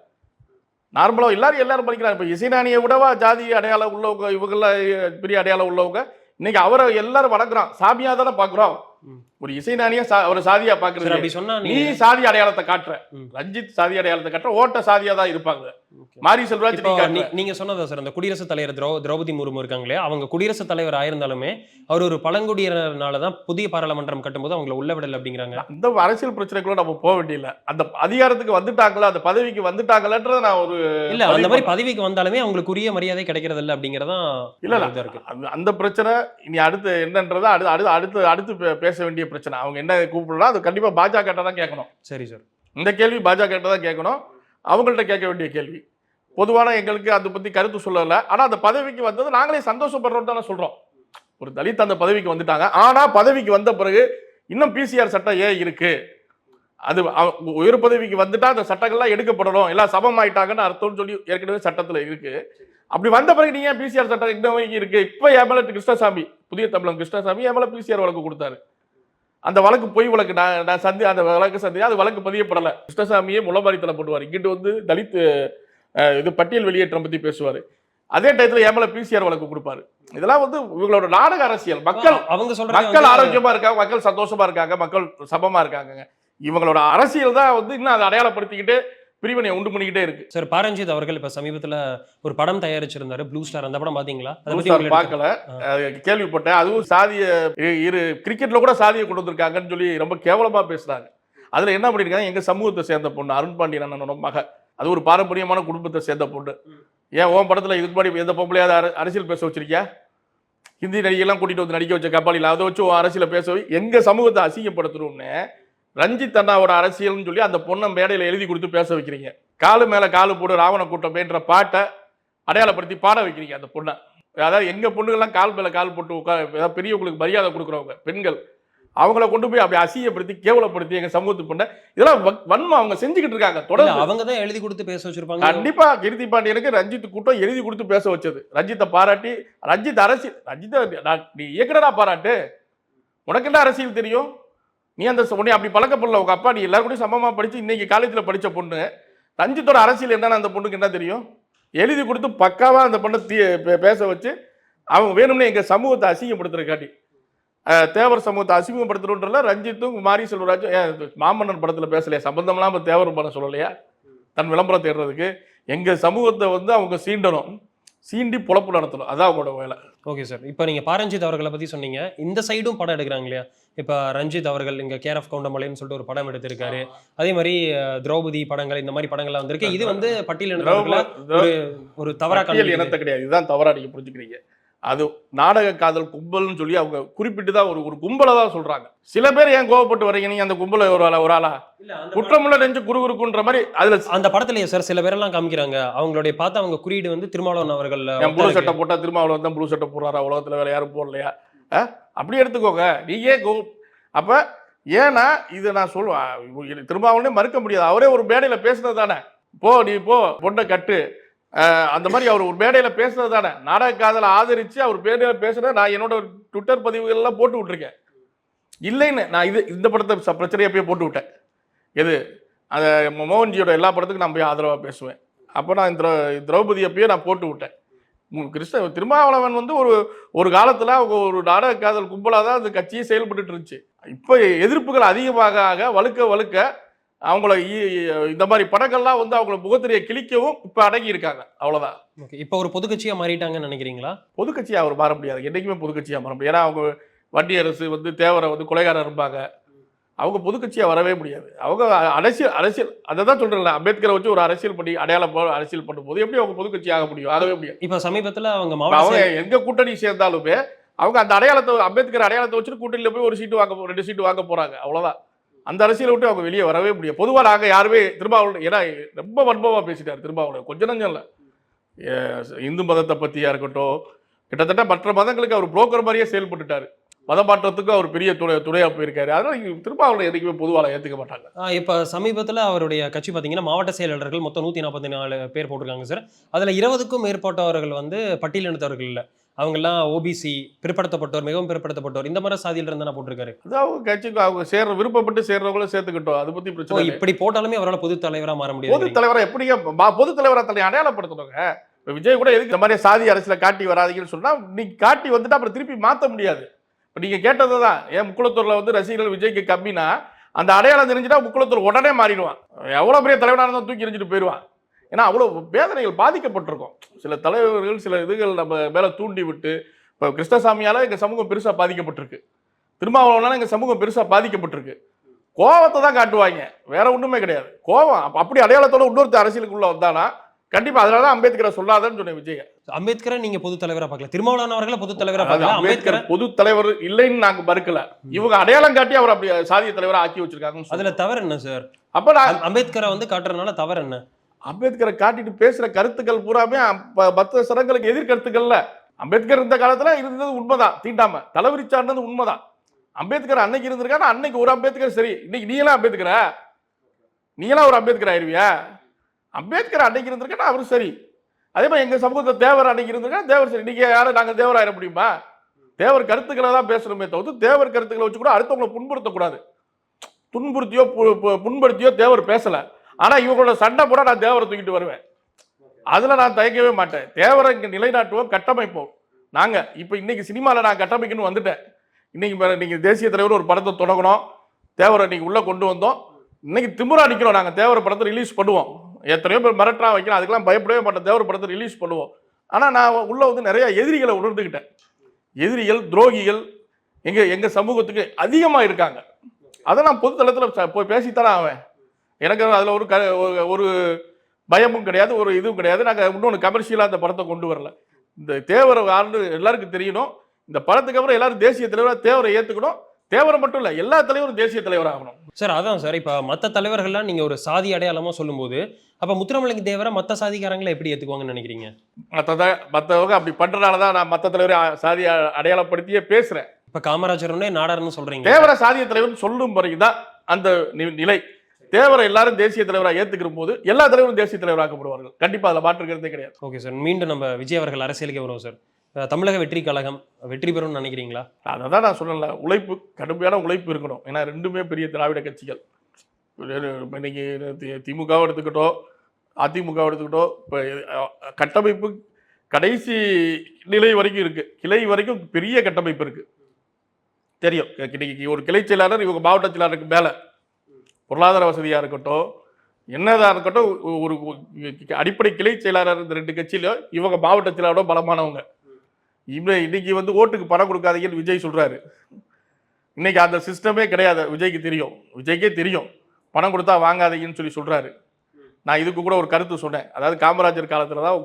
நார்மலா எல்லாரும் எல்லாரும் படிக்கிறாங்க. இப்ப இசைநாணியை விடவா ஜாதி அடையாளம் உள்ளவங்க இவங்கெல்லாம் பெரிய அடையாளம் உள்ளவங்க இன்னைக்கு அவரை எல்லாரும் வணங்குறோம் சாமியா தானே பாக்குறோம். ம். ஒரு சா- அவரை சாதியா பாக்குறது அப்படி சொன்னா நீ சாதி அடையாளத்தை காட்டுற. ரஞ்சித் சாதி அடையாளத்தை காட்டுற. ஓட்ட சாதியா தான் இருப்பாங்க. மாரி செல்வராஜ் நீங்க சொன்னதா சார் அந்த குடியரசுத் தலைவர் திரௌ திரௌபதி முர்மு இருக்காங்களே அவங்க குடியரசுத் தலைவர் ஆயிருந்தாலுமே அவர் ஒரு பழங்குடியினர்னால தான் புதிய பாராளுமன்றம் கட்டும்போது அவங்கள உள்ள விடல அப்படிங்கிறாங்க. அந்த அரசியல் பிரச்சனைக்குள்ள நம்ம போக வேண்டியதில்லை. அந்த அதிகாரத்துக்கு வந்துட்டாங்களா அந்த பதவிக்கு வந்துட்டாங்களான்றத நான் ஒரு இல்ல அந்த மாதிரி பதவிக்கு வந்தாலுமே அவங்களுக்கு உரிய மரியாதை கிடைக்கிறது இல்ல அப்படிங்கறதான் இல்ல, இருக்கு. அந்த- பிரச்சனை இனி அடுத்து என்னன்றதை அடுத்து அடுத்து அடுத்து பேச வேண்டிய பிரச்சனை. அவங்க என்ன கூப்பிடலாம் அது கண்டிப்பா பாஜக தான் கேட்கணும். சரி சார் இந்த கேள்வி பாஜக தான் கேட்கணும். அவங்கள்ட்ட கேட்க வேண்டிய கேள்வி. பொதுவான எங்களுக்கு அதை பத்தி கருத்து சொல்லல. ஆனா அந்த பதவிக்கு வந்தது நாங்களே சந்தோஷப்படுறோம் தானே சொல்றோம். ஒரு தலித் அந்த பதவிக்கு வந்துட்டாங்க. ஆனா பதவிக்கு வந்த பிறகு இன்னும் பிசிஆர் சட்டம் ஏன் இருக்கு? அது உயர் பதவிக்கு வந்துட்டா அந்த சட்டங்கள்லாம் எடுக்கப்படணும். எல்லாம் சமம் ஆயிட்டாங்கன்னு அர்த்தம்னு சொல்லி ஏற்கனவே சட்டத்துல இருக்கு. அப்படி வந்த பிறகு நீங்க பிசிஆர் சட்டம் இன்ன வரைக்கும் இருக்கு? இப்ப என் மேல கிருஷ்ணசாமி புதிய தமிழன் கிருஷ்ணசாமி என் மேல பிசிஆர் வழக்கு கொடுத்தாரு? அந்த வழக்கு பொய் வழக்கு நான் நான் சந்தி அந்த வழக்கு சந்தி அது வழக்கு பதியப்படலை. கிருஷ்ணசாமியே முளமாரித்தலை போடுவார். இங்கிட்டு வந்து தலித் இது பட்டியல் வெளியேற்றம் பத்தி பேசுவார். அதே டயத்துல என் மேல பிசிஆர் வழக்கு கொடுப்பாரு. இதெல்லாம் வந்து இவங்களோட நாடக அரசியல். மக்கள் அவங்க சொல்றாங்க மக்கள் ஆரோக்கியமா இருக்காங்க மக்கள் சந்தோஷமா இருக்காங்க மக்கள் சமமா இருக்காங்க இவங்களோட அரசியல் தான் வந்து இன்னும் அதை அடையாளப்படுத்திக்கிட்டு பிரிவினை உண்டு பண்ணிக்கிட்டே இருக்கு. சார் பாரஞ்சித் அவர்கள் இப்ப சமீபத்துல ஒரு படம் தயாரிச்சிருந்தாரு ப்ளூ ஸ்டார் அந்த படம் பாத்தீங்களா? பார்க்கல கேள்விப்பட்டேன். அதுவும் சாதிய இரு கிரிக்கெட்ல கூட சாதியை கொண்டு வந்திருக்காங்கன்னு சொல்லி ரொம்ப கேவலமா பேசுறாங்க. அதுல என்ன பண்ணிருக்காங்க? எங்க சமூகத்தை சேர்ந்த பொண்ணு அருண் பாண்டியன் அண்ணனோட மக. அது ஒரு பாரம்பரியமான குடும்பத்தை சேர்ந்த பொண்ணு. ஏன் உன் படத்துல இதுக்கு முன்னாடி எந்த பொம்பளையாவது அர- அரசியல் பேச வச்சிருக்கியா? ஹிந்தி நடிகைலாம் கூட்டிட்டு வந்து நடிக்க வச்ச கபாலியில் அதை வச்சு அரசியல பேச எங்க சமூகத்தை அசிங்கப்படுத்தணும்னு ரஞ்சித் அண்ணாவோட அரசியல்னு சொல்லி அந்த பொண்ணை மேடையில எழுதி கொடுத்து பேச வைக்கிறீங்க. காலு மேல காலு போடு ராவண கூட்டமேன்ற பாட்டை அடையாளப்படுத்தி பாட வைக்கிறீங்க அந்த பொண்ணை. அதாவது எங்க பொண்ணுங்கள்லாம் கால் மேல கால் போட்டு உட்கார ஏதாவது பெரியவங்களுக்கு மரியாதை கொடுக்குறவங்க பெண்கள் அவங்கள கொண்டு போய் அப்படி அசிங்கப்படுத்தி கேவலப்படுத்தி எங்க சமூகத்து பொண்ணை இதெல்லாம் வ- வன்மம் அவங்க செஞ்சுக்கிட்டு இருக்காங்க தொடர்ந்து. அவங்க தான் எழுதி கொடுத்து பேச வச்சிருப்பாங்க. கண்டிப்பா கிருதி பாண்டியனுக்கு ரஞ்சித் கூட்டம் எழுதி கொடுத்து பேச வச்சது. ரஞ்சித்தை பாராட்டி ரஞ்சித் அரசியல் ரஞ்சித்தை நான் நீ இயக்குனரா பாராட்டு. உனக்கு என்ன அரசியல் தெரியும்? நீ அந்த உடனே அப்படி பழக்கப்படல உங்கள் அப்பா நீ எல்லாரும் சமமாக படித்து இன்றைக்கி இன்னைக்கு படித்த பொண்ணு ரஞ்சித்தோட அரசியல் என்னன்னு அந்த பொண்ணுக்கு என்ன தெரியும்? எழுதி கொடுத்து பக்காவாக அந்த பொண்ணை தீ பேச வச்சு அவங்க வேணும்னே எங்கள் சமூகத்தை அசிங்கப்படுத்துறக்காட்டி. தேவர் சமூகத்தை அசிங்கப்படுத்துறோன்றல ரஞ்சித்தும் மாரி செல்வராஜும் ஏன் மாமன்னன் படத்தில் பேசலையா? சம்பந்தம்லாம் இப்போ தேவர் படம் சொல்லலையா? தன் விளம்பரம் தேடுறதுக்கு. எங்கள் சமூகத்தை வந்து அவங்க சீண்டணும். சீண்டி பொழப்பு நடத்தணும். அதான் அவங்களோட வேலை. ஓகே சார் இப்போ நீங்க பாரஞ்சித் அவர்களை பத்தி சொன்னீங்க. இந்த சைடும் படம் எடுக்கிறாங்க இல்லையா? இப்போ ரஞ்சித் அவர்கள் இங்க கேர் ஆஃப் கவுண்டமலைன்னு சொல்லிட்டு ஒரு படம் எடுத்திருக்காரு. அதே மாதிரி திரௌபதி படங்கள் இந்த மாதிரி படங்கள்லாம் வந்திருக்கு. இது வந்து பட்டியலினத்தவர்களை ஒரு ஒரு தவறா பட்டியல் காண்பிக்குது. இனத்தை கிடையாது. இதுதான் தவறா நீங்க புரிஞ்சுக்கிறீங்க. அது நாடக காதல் கும்பல்னு சொல்லி அவங்க குறிப்பிட்டு தான் ஒரு ஒரு கும்பலை தான் சொல்றாங்க. சில பேர் ஏன் கோவப்பட்டு வரீங்க? நீங்க அந்த கும்பலை ஒரு ஆளா ஒரு ஆளா? குற்றமுள்ள நெஞ்சு குறுகுறுக்குன்ற மாதிரி அதுல அந்த படத்துலயே சார் சில பேரெல்லாம் காமிக்கிறாங்க. அவங்களுடைய பார்த்து அவங்க குறியீடு வந்து திருமாவளவன் அவர்கள் ப்ளூ சட்டை போட்டா திருமாவளவன் தான் ப்ளூ சட்டை போடுறாரா? உலகத்துல வேற யாரும் போடலையா? அப்படி எடுத்துக்கோங்க. நீ ஏன் கோ அப்ப ஏன்னா இது நான் சொல்லுவேன் திருமாவளவனே மறுக்க முடியாது. அவரே ஒரு மேடையில பேசுனது தானே. போ நீ போ பொண்ணை கட்டு. அந்த மாதிரி அவர் ஒரு மேடையில் பேசுனது தானே. நாடக காதலை ஆதரிச்சு அவர் மேடையில் பேசுனத நான் என்னோட ட்விட்டர் பதிவுகள்லாம் போட்டு விட்டுருக்கேன். இல்லைன்னு நான் இது இந்த படத்தை ச- பிரச்சனையை போய் போட்டு விட்டேன். எது? அந்த மோகன்ஜியோட எல்லா படத்துக்கும் நான் போய் ஆதரவாக பேசுவேன். அப்போ நான் இந்த திரௌபதி அப்பயே நான் போட்டு விட்டேன். கிருஷ்ண திருமாவளவன் வந்து ஒரு ஒரு காலத்தில் அவங்க ஒரு நாடக காதல் கும்பலாக தான் அந்த கட்சியே செயல்பட்டுட்டு இருந்துச்சு. இப்போ எதிர்ப்புகள் அதிகமாக ஆக வழுக்க வழுக்க அவங்கள இந்த மாதிரி படங்கள்லாம் வந்து அவங்கள முகத்திரையை கிழிக்கவும் இப்போ அடங்கி இருக்காங்க அவ்வளோதான் ஓகே இப்போ ஒரு பொது கட்சியா மாறிட்டாங்கன்னு நினைக்கிறீங்களா? பொதுக்கட்சியாக அவர் மாற முடியாது. என்றைக்குமே பொதுக்கட்சியாக மாற முடியாது. ஏன்னா அவங்க வண்டி அரசு வந்து தேவரை வந்து கொலைகாரர் இருப்பாங்க அவங்க பொதுக்கட்சியாக வரவே முடியாது. அவங்க அரசியல் அரசியல் அதை தான் சொல்கிறேன் அம்பேத்கரை வச்சு ஒரு அரசியல் பண்ணி அடையாளம் அரசியல் பண்ணும்போது எப்படி அவங்க பொதுக்கட்சி ஆக முடியும்? ஆகவே முடியாது. இப்போ சமீபத்துல அவங்க அவங்க எங்க கூட்டணி சேர்ந்தாலுமே அவங்க அந்த அடையாளத்தை அம்பேத்கர் அடையாளத்தை வச்சுட்டு கூட்டணியில் போய் ஒரு சீட்டு வாங்க ரெண்டு சீட்டு வாங்க போறாங்க. அவ்வளவுதான். அந்த அரசியலை விட்டு அவங்க வெளியே வரவே முடியாது. பொதுவாக நாங்கள் யாருமே திருமாவளவன் ஏன்னா ரொம்ப வன்மமா பேசிட்டார் திருமாவளவன். கொஞ்ச நஞ்சம் இல்லை. இந்து மதத்தை பற்றியாக இருக்கட்டும் கிட்டத்தட்ட மற்ற மதங்களுக்கு அவர் புரோக்கர் மாதிரியே செயல்பட்டுட்டார். மத மாற்றத்துக்கும் அவர் பெரிய துணை துணையாக போயிருக்காரு. அதனால இங்க திருமாவளவன் எதுக்குமே பொதுவாக ஏற்றுக்க மாட்டாங்க. இப்போ சமீபத்தில் அவருடைய கட்சி பார்த்தீங்கன்னா மாவட்ட செயலாளர்கள் மொத்தம் நூற்றி நாற்பத்தி நாலு பேர் போட்டிருக்காங்க சார். அதில் இருபதுக்கும் மேற்பட்டவர்கள் வந்து பட்டியலினத்தவர்கள் இல்லை. அவங்க எல்லாம் ஓபிசி பிற்படுத்தப்பட்டோர் மிகவும் பிற்படுத்தப்பட்டோர். இந்த மாதிரி சாதியில இருந்தா போட்டிருக்காரு. அது அவங்க கட்சிக்கு அவங்க சேர்ற விருப்பப்பட்டு சேர்றவங்களும் சேர்த்துக்கிட்டோம். அதை பத்தி பிரச்சனை. இப்படி போட்டாலுமே அவரால் பொது தலைவரா மாற பொது முடியாது தலைவரா எப்படிங்க? பொது தலைவரா தன்னை அடையாளப்படுத்தணுங்க. இப்ப விஜய் கூட எதுக்கு இந்த மாதிரி சாதி அரசியல காட்டி வராதீங்கன்னு சொன்னா நீங்க காட்டி வந்துட்டு அப்புறம் திருப்பி மாத்த முடியாது. இப்ப நீங்க கேட்டது தான் ஏன் முக்குளத்தூர்ல வந்து ரசிகர்கள் விஜய்க்கு கம்மினா அந்த அடையாளம் தெரிஞ்சுட்டா முக்குளத்தூர் உடனே மாறிடுவான். எவ்வளவு பெரிய தலைவனா இருந்தாலும் தூக்கி எறிஞ்சிட்டு போயிடுவான். ஏன்னா அவ்வளவு வேதனைகள் பாதிக்கப்பட்டிருக்கும். சில தலைவர்கள் சில இதுகள் நம்ம மேல தூண்டி விட்டு இப்போ கிருஷ்ணசாமியால எங்க சமூகம் பெருசா பாதிக்கப்பட்டிருக்கு. திருமாவளவனால எங்க சமூகம் பெருசா பாதிக்கப்பட்டிருக்கு. கோவத்தை தான் காட்டுவாங்க. வேற ஒண்ணுமே கிடையாது. கோவம் அப்ப அப்படி அடையாளத்தோட இன்னொருத்த அரசியலுக்குள்ள வந்தானா கண்டிப்பா அதனால தான் அம்பேத்கரை சொல்லாதன்னு சொன்னேன் விஜய் அம்பேத்கரை நீங்க பொது தலைவரா பார்க்கல. திருமாவளவன் அவர்களை பொது தலைவரா பார்க்கல. அம்பேத்கர் பொது தலைவர் இல்லைன்னு நாங்க மறுக்கல. இவங்க அடையாளம் காட்டி அவர் அப்படி சாதிய தலைவரா ஆக்கி வச்சிருக்காங்கன்னு அதுல. தவறு என்ன சார் அப்ப அம்பேத்கரை வந்து காட்டுறதுனால தவறு என்ன? அம்பேத்கரை காட்டிட்டு பேசுகிற கருத்துக்கள் பூராமே அப்ப மத்த சரங்களுக்கு எதிர்கருத்துக்கள்ல அம்பேத்கர் இருந்த காலத்தில் இருந்தது உண்மைதான். தீண்டாம. தலைவிரிச்சார்னது உண்மைதான். அம்பேத்கர் அன்னைக்கு இருந்திருக்காரு அன்னைக்கு ஒரு அம்பேத்கர் சரி. இன்னைக்கு நீ எல்லாம் அம்பேத்கரா? எல்லாம் ஒரு அம்பேத்கர் ஆயிருவியா? அம்பேத்கர் அன்னைக்கு இருந்திருக்கா அவரும் சரி. அதே மாதிரி எங்கள் சமூகத்தை தேவர் அன்னைக்கு இருந்திருக்கா? தேவர் சரி. இன்னைக்கு யாரும் நாங்கள் தேவர் ஆயிட முடியுமா? தேவர் கருத்துக்களை தான் பேசணுமே தவிர்த்து தேவர் கருத்துக்களை வச்சு கூட அடுத்தவங்களை புண்படுத்தக்கூடாது. துன்புறுத்தியோ பு- புண்படுத்தியோ தேவர் பேசலை. ஆனால் இவங்களோட சண்டை கூட நான் தேவரை தூக்கிட்டு வருவேன். அதில் நான் தயக்கவே மாட்டேன். தேவரை இங்கே நிலைநாட்டுவோம் கட்டமைப்போம். நாங்கள் இப்போ இன்னைக்கு சினிமாவில் நான் கட்டமைக்கணும்னு வந்துட்டேன். இன்னைக்கு நீங்கள் தேசிய தலைவர் ஒரு படத்தை தொடங்கணும். தேவரை இன்றைக்கி உள்ளே கொண்டு வந்தோம். இன்னைக்கு திமுறா நிக்கிறோம் நாங்கள் தேவர படத்தை ரிலீஸ் பண்ணுவோம். எத்தனையோ பேர் மிரட்டா வைக்கிறோம் அதுக்கெல்லாம் பயப்படவே மாட்டேன் தேவர படத்தை ரிலீஸ் பண்ணுவோம். ஆனால் நான் உள்ளே வந்து நிறைய எதிரிகளை உணர்ந்துக்கிட்டேன் எதிரிகள் துரோகிகள் எங்கள் எங்கள் சமூகத்துக்கு அதிகமாக இருக்காங்க. அதை நான் பொதுத்தளத்தில் ச- போய் பேசித்தானே ஆவேன். எனக்கு அதுல ஒரு க ஒரு- பயமும் கிடையாது ஒரு இதுவும் கிடையாது. நாங்க இன்னொன்று கமர்ஷியலாக அந்த படத்தை கொண்டு வரல. இந்த தேவரை யாருன்னு எல்லாருக்கும் தெரியணும். இந்த படத்துக்கு அப்புறம் எல்லாரும் தேசிய தலைவராக தேவரை ஏத்துக்கணும். தேவரை மட்டும் இல்ல எல்லா தலைவரும் தேசிய தலைவர் ஆகணும். சார் அதான் சார். இப்போ மற்ற தலைவர்கள்லாம் நீங்க ஒரு சாதி அடையாளமா சொல்லும்போது அப்ப முத்துராமலிங்க தேவரை மற்ற சாதிக்காரங்களை எப்படி ஏத்துக்குவாங்கன்னு நினைக்கிறீங்க? மற்றத மற்றவங்க அப்படி பண்றதுனால தான் நான் மற்ற தலைவரை சாதி அடையாளப்படுத்தியே பேசுறேன். இப்ப காமராஜர்னே நாடார்னு சொல்றீங்க. தேவரை சாதிய தலைவர் சொல்லும் பிறகுதான் அந்த நி- நிலை. தேவரை எல்லாரும் தேசிய தலைவராக ஏத்துக்கிற போது எல்லா தலைவரும் தேசிய தலைவராக்கப்படுவார்கள். கண்டிப்பா அதில் மாற்றுக்கிறதே கிடையாது. ஓகே சார் மீண்டும் நம்ம விஜய் அவர்கள் அரசியலுக்கு வருவோம் சார் தமிழக வெற்றி கழகம் வெற்றி பெறும்னு நினைக்கிறீங்களா? அதை தான் நான் சொல்லல. உழைப்பு கடுமையான உழைப்பு இருக்கணும். ஏன்னா ரெண்டுமே பெரிய திராவிட கட்சிகள். இன்னைக்கு திமுகவை எடுத்துக்கிட்டோம் அதிமுகவை எடுத்துக்கிட்டோம் இப்போ கட்டமைப்பு கடைசி நிலை வரைக்கும் இருக்கு. கிளை வரைக்கும் பெரிய கட்டமைப்பு இருக்கு. தெரியும். இன்னைக்கு ஒரு கிளை செயலாளர் இவங்க மாவட்ட செயலாளருக்கு மேலே. பொருளாதார வசதியாக இருக்கட்டும் என்னதாக இருக்கட்டும் ஒரு அடிப்படை கிளை செயலாளர் இந்த ரெண்டு கட்சியில இவங்க மாவட்ட செயலாளரோட பலமானவங்க. இவன் இன்னைக்கு வந்து ஓட்டுக்கு பணம் கொடுக்காதீங்கன்னு விஜய் சொல்கிறாரு இன்னைக்கு அந்த சிஸ்டமே கிடையாது. விஜய்க்கு தெரியும். விஜய்க்கே தெரியும். பணம் கொடுத்தா வாங்காதீங்கன்னு சொல்லி சொல்கிறாரு நான் இதுக்கு கூட ஒரு கருத்து சொன்னேன். அதாவது காமராஜர் காலத்தில் தான்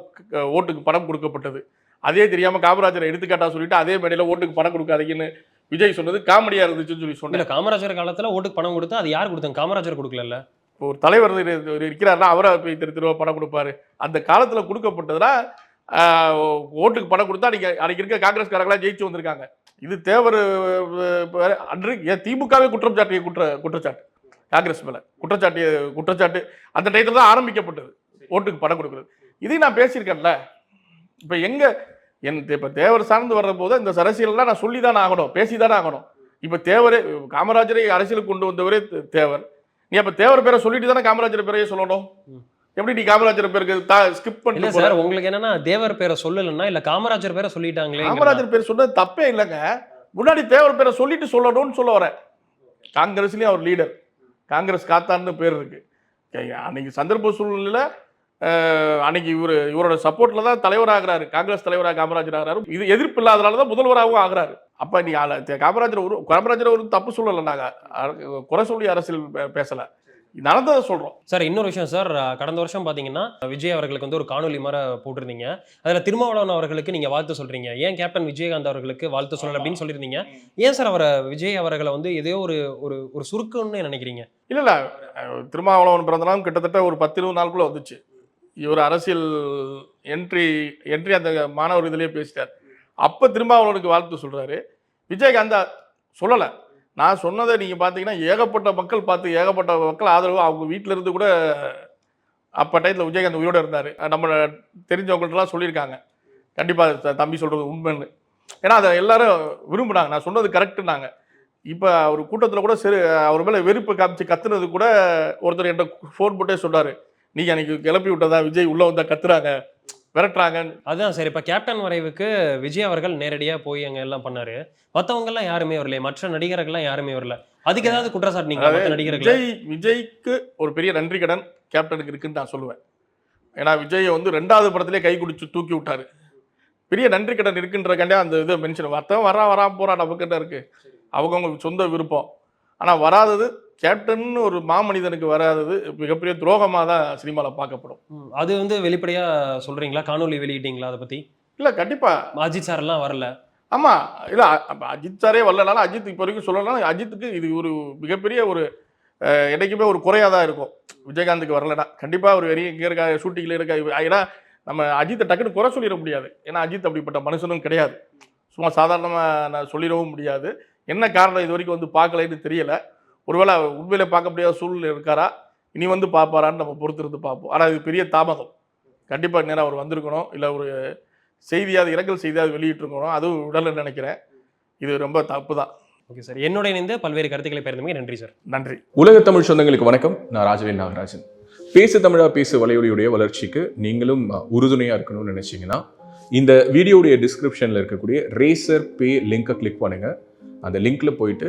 ஓட்டுக்கு பணம் கொடுக்கப்பட்டது. அதே தெரியாமல் காமராஜரை எடுத்துக்காட்டா சொல்லிட்டு அதே மேடையில் ஓட்டுக்கு பணம் கொடுக்காதீங்கன்னு விஜய் சொன்னது காமெடியா இருந்துச்சுன்னு சொல்லி சொன்னேன். இல்ல காமராஜர் காலத்துல ஓட்டுக்கு பணம் கொடுத்தா அது யார் கொடுத்தாங்க காமராஜர் கொடுக்கல இப்போ ஒரு தலைவர் இரு- இரு- இருக்கிறாருன்னா அவரை போய் திரு திருவா பணம் கொடுப்பாரு. அந்த காலத்துல கொடுக்கப்பட்டதுன்னா ஆஹ், ஓட்டுக்கு பணம் கொடுத்தா நீங்க அன்னைக்கு இருக்க காங்கிரஸ்காரங்களா ஜெயிச்சு வந்திருக்காங்க. இது தேவர் அன்று ஏன் திமுகவே குற்றம் சாட்டிய குற்ற குற்றச்சாட்டு. காங்கிரஸ் மேல. குற்றச்சாட்டிய குற்றச்சாட்டு. அந்த டயத்துல தான் ஆரம்பிக்கப்பட்டது. ஓட்டுக்கு பணம் கொடுக்குறது. இதையும் நான் பேசியிருக்கேன்ல. இப்போ எங்க என் இப்போ தேவர் சார்ந்து வர்ற போது இந்த அரசியல்லாம் நான் சொல்லி தானே ஆகணும் பேசி தானே ஆகணும். இப்போ தேவரே காமராஜரை அரசியலுக்கு கொண்டு வந்தவரே தே- தேவர். நீ அப்ப தேவர் பேரை சொல்லிட்டு தானே காமராஜர் பேரையே சொல்லணும். எப்படி நீ காமராஜர் பேருக்கு ஸ்கிப் இல்ல பண்ணிட்டு போற? சார் உங்களுக்கு என்னன்னா தேவர் பேரை சொல்லலன்னா இல்ல காமராஜர் பேரை சொல்லிட்டாங்களே காமராஜர் பேர் சொன்னது தப்பே இல்லைங்க. முன்னாடி தேவர் பேரை சொல்லிட்டு சொல்லணும்னு சொல்ல வரேன். காங்கிரஸ்லயும் அவர் லீடர் காங்கிரஸ் காத்தான்னு பேர் இருக்கு. அன்னைக்கு சந்தர்ப்ப சூழ்நிலையில அஹ், அன்னைக்கு இவர் இவரோட சப்போர்ட்ல தான் தலைவர் ஆகிறாரு காங்கிரஸ் தலைவராக காமராஜர் ஆகிறாரு. இது எதிர்ப்பு இல்லாதனால தான் முதல்வராகவும் ஆகிறாரு. அப்ப நீ காமராஜர் ஒரு காமராஜர் ஒரு தப்பு சொல்லலை நாங்க. அ- குறை சொல்லி அரசியல் பேசல. நடந்ததை சொல்றோம். சார் இன்னொரு விஷயம் சார். கடந்த வருஷம் பாத்தீங்கன்னா விஜய் அவர்களுக்கு வந்து ஒரு காணொலி மாதிரி போட்டிருந்தீங்க. அதுல திருமாவளவன் அவர்களுக்கு நீங்க வாழ்த்து சொல்றீங்க. ஏன் கேப்டன் விஜயகாந்த் அவர்களுக்கு வாழ்த்து சொல்லல அப்படின்னு சொல்லியிருந்தீங்க. ஏன் சார் அவரை விஜய் அவர்களை வந்து ஏதோ ஒரு ஒரு ஒரு சுருக்கம்னு நினைக்கிறீங்க? இல்ல இல்ல. திருமாவளவன் பிறந்த நாள் கிட்டத்தட்ட ஒரு பத்து இருபது நாளுக்குள்ள வந்துச்சு. இவர் அரசியல் என்ட்ரி என்ட்ரி அந்த மாணவர் இதிலேயே பேசிட்டார். அப்போ திரும்ப திருமாவளவனுக்கு வாழ்த்து சொல்கிறாரு விஜயகாந்த் சொல்லலை. நான் சொன்னதை நீங்கள் பார்த்தீங்கன்னா ஏகப்பட்ட மக்கள் பார்த்து ஏகப்பட்ட மக்கள் ஆதரவு அவங்க வீட்டில் இருந்து கூட அப்போ டயத்தில் விஜயகாந்த் உயிரோட இருந்தார். நம்ம தெரிஞ்சவங்கள்ட்டலாம் சொல்லியிருக்காங்க. கண்டிப்பாக தம்பி சொல்கிறது உண்மைன்னு. ஏன்னா அதை எல்லாரும் விரும்புனாங்க. நான் சொன்னது கரெக்டுனாங்க இப்போ அவர் கூட்டத்தில் கூட சரி அவர் மேலே வெறுப்பு காமிச்சு கத்துனது கூட ஒருத்தர் என்கிட்ட ஃபோன் போட்டே சொன்னார். நீங்க அன்னைக்கு கிளப்பி விட்டதா? விஜய் உள்ள வந்தா கத்துறாங்க. விரட்டுறாங்க அதான் சார் இப்ப கேப்டன் வரைவுக்கு விஜய் அவர்கள் நேரடியா போய் அங்க எல்லாம் பண்ணாரு. மத்தவங்க எல்லாம் யாருமே வரல மற்ற நடிகர்கள்லாம் யாருமே வரல. அதுக்கு ஏதாவது குற்றச்சாட்டுனீங்க மற்ற நடிகர்கள் விஜய் விஜய்க்கு ஒரு பெரிய நன்றி கடன் கேப்டனுக்கு இருக்குன்னு நான் சொல்லுவேன். ஏன்னா விஜயை வந்து ரெண்டாவது படத்திலே கை குடிச்சு தூக்கி விட்டாரு. பெரிய நன்றி கடன் இருக்குன்றக்காண்டே அந்த இதை மென்ஷன் வரத்தவன் வரா வராம போறா நமக்கு என்ன இருக்கு. அவங்கவுங்க சொந்த விருப்பம். ஆனா வராதது கேப்டன் ஒரு மாமனிதனுக்கு வராதது மிகப்பெரிய துரோகமாக தான் சினிமாவில் பார்க்கப்படும் அது வந்து வெளிப்படையா சொல்றீங்களா? காணொலி வெளியிட்டீங்களா அதை பத்தி? இல்லை கண்டிப்பா. அஜித் சார் எல்லாம் வரல. ஆமா இல்ல அஜித் சாரே வரலனாலும் அஜித் இப்போ வரைக்கும் சொல்லலாம் அஜித்துக்கு இது ஒரு மிகப்பெரிய ஒரு அஹ், என்னைக்குமே ஒரு குறையா தான் இருக்கும். விஜயகாந்துக்கு வரலனா. கண்டிப்பா ஒரு வெறிய இங்க இருக்க ஷூட்டிங்ல இருக்க ஏன்னா நம்ம அஜித்தை டக்குன்னு குறை சொல்லிட முடியாது. ஏன்னா அஜித் அப்படிப்பட்ட மனுஷனும் கிடையாது. சும்மா சாதாரணமா நான் சொல்லிடவும் முடியாது. என்ன காரணம் இது வரைக்கும் வந்து பார்க்கலைன்னு தெரியல. ஒருவேளை உண்மையில பார்க்க முடியாத சூழ்நிலை இருக்காரா? இனி வந்து பார்ப்பாரான்னு நம்ம பொறுத்திருந்து பார்ப்போம். ஆனால் இது பெரிய தாமதம். கண்டிப்பாக நேரம் அவர் வந்திருக்கணும். இல்லை ஒரு செய்தியாவது இரங்கல் செய்தியாவது வெளியிட்டிருக்கணும். அதுவும் உடல்ல நினைக்கிறேன். இது ரொம்ப தப்பு தான் ஓகே சார். என்னோட இணைந்து பல்வேறு கருத்துக்களை பகிர்ந்தமைக்கு நன்றி சார். நன்றி. உலக தமிழ் சொந்தங்களுக்கு வணக்கம். நான் ராஜவேல் நாகராஜன். பேசு தமிழா பேசு வலையொலியுடைய வளர்ச்சிக்கு நீங்களும் அஹ், உறுதுணையா இருக்கணும்னு நினைச்சீங்கன்னா இந்த வீடியோடைய டிஸ்கிரிப்ஷன்ல இருக்கக்கூடிய ரேசர் பே லிங்கை கிளிக் பண்ணுங்க. அந்த லிங்க்ல போயிட்டு